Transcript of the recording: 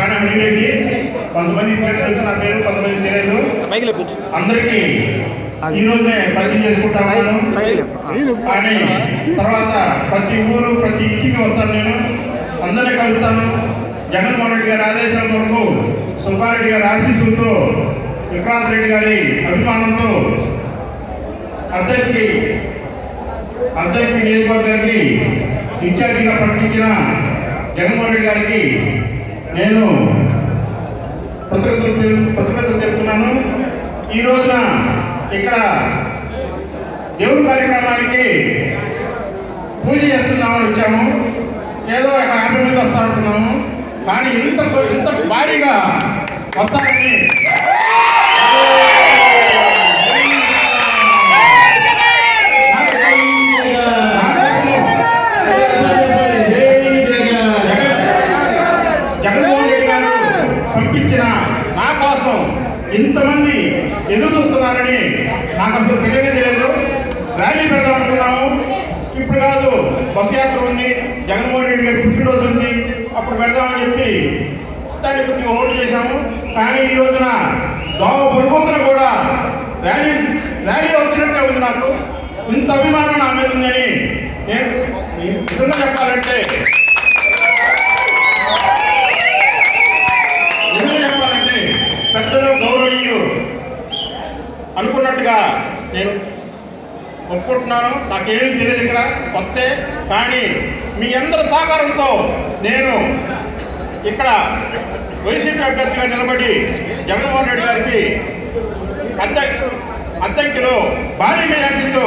బాగానే ఉండేది కొంతమంది పేరు తెలుసు నా పేరు కొంతమంది తెలియదు. అందరికీ ఈ రోజే పరిచయం చేసుకుంటా ఉన్నాను. కానీ తర్వాత ప్రతి ఊరు ప్రతి ఇంటికి వస్తాను నేను. అందరినీ కలుస్తాను. జగన్మోహన్ రెడ్డి గారి ఆదేశాల వరకు సుబ్బారెడ్డి గారి ఆశీస్సులతో విక్రాంత్ రెడ్డి గారి అభిమానంతో అద్దెకి అద్దెకి నియోజకవర్గానికి ఇన్ఛార్జిగా ప్రకటించిన జగన్మోహన్ రెడ్డి గారికి నేను పత్రికలు పత్రికలు చెప్తున్నాను ఈ రోజున ఇక్కడ దేవుని కార్యక్రమానికి పూజ చేస్తున్నామని వచ్చాము. ఏదో ఒక యాభై మంది వస్తా అనుకున్నాము కానీ ఇంత ఇంత భారీగా వస్తారని నా కోసం ఇంతమంది ఎదురు చూస్తున్నారని నాకు అసలు తెలియనే తెలియదు. ర్యాలీ పెడదాం అనుకున్నాము. ఇప్పుడు కాదు బస్ యాత్ర ఉంది జగన్మోహన్ రెడ్డి గారి పుట్టినరోజు ఉంది. అప్పుడు పెడదామని చెప్పి దాన్ని కొద్దిగా ఓటు చేశాము. కానీ ఈ రోజున దోమ పడిపోతున్న కూడా ర్యాలీ ర్యాలీ వచ్చినట్టే ఉంది నాకు. ఇంత అభిమానం నా మీద ఉందని నేను నిజంగా చెప్పాలంటే నిజంగా చెప్పాలంటే పెద్దలు గౌరవనీయులు చెప్పినట్టుగా నేను ఒప్పుకుంటున్నాను. నాకేమీ తెలియదు ఇక్కడ. కొత్తే కానీ మీ అందరి సహకారంతో నేను ఇక్కడ వైసీపీ అభ్యర్థిగా నిలబడి జగన్మోహన్ రెడ్డి గారికి అద్దె అద్దెంకిలో భారీ మెజార్టీతో